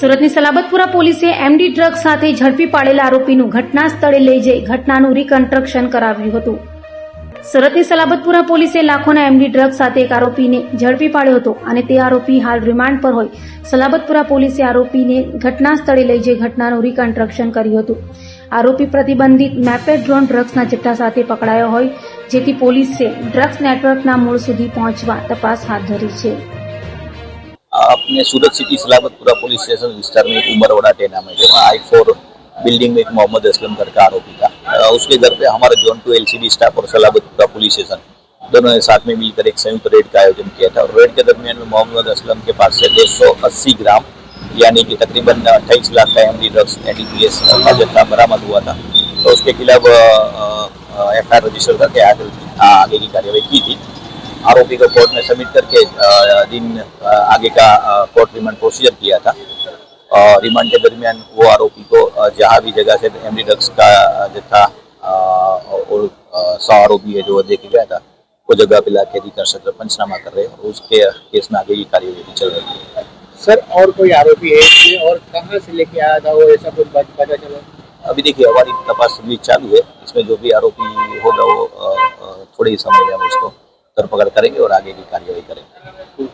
સુરતની સલાબતપુરા પોલીસે MD drug સાથે ઝડપી પાડેલા આરોપીનું ઘટના સ્થળે લઈ જઈ ઘટનાનું રિકન્સ્ટ્રક્શન કરાવ્યું હતું. સુરતની સલાબતપુરા પોલીસે લાખોના એમડી ડ્રગ્સ સાથે એક આરોપીને ઝડપી પાડ્યો હતો અને તે આરોપી હાલ રિમાન્ડ પર હોય. સલાબતપુરા પોલીસે આરોપીને ઘટના સ્થળે લઈ જઈ ઘટનાનું રિકન્સ્ટ્રક્શન કર્યું હતું. આરોપી પ્રતિબંધિત મેપેડ્રોન ડ્રગ્સના જથ્થા સાથે પકડાયો હોય, જેથી પોલીસે ડ્રગ્સ નેટવર્કના મૂળ સુધી પહોંચવા તપાસ હાથ ધરી છે. अपने Surat city Salamatpura police station विस्तार में उमरवाड़ा टेना में जो आई फोर बिल्डिंग में एक मोहम्मद असलम घर का आरोपी था। उसके घर पे हमारा जोन टू एलसीबी स्टाफ और सलामतपुरा पुलिस स्टेशन दोनों ने साथ में मिलकर एक संयुक्त रेड का आयोजन किया था और रेड के दरमियान में मोहम्मद असलम के पास से 280 ग्राम, यानी कि तकरीबन अट्ठाईस लाख का एम डी ड्रग्स एटीपीएस का जत्था बरामद हुआ था। तो उसके खिलाफ एफ़ आई रजिस्टर करके आगे की कार्यवाही की थी। आरोपी को कोर्ट में सबमिट करके दिन आगे का कोर्ट रिमांड प्रोसीजर किया था। और रिमांड के दरमियान वो आरोपी को जहाँ भी जगह से एमडी ड्रग्स का जत्था और सौ आरोपी है जो देखे गया था वो जगह पे लाके रिकंस्ट्रक्शन पंचनामा कर रहे हैं और उसके केस में आगे की कार्यवाही चल रही है। सर और कोई आरोपी है इसमें और कहाँ से लेके आया था वो ऐसा कुछ पता चला? अभी देखिए हमारी तपास अभी चालू है। इसमें जो भी आरोपी होगा वो थोड़े ही समय में हम उसको धरपकड़ करेंगे और आगे की कार्यवाही करेंगे।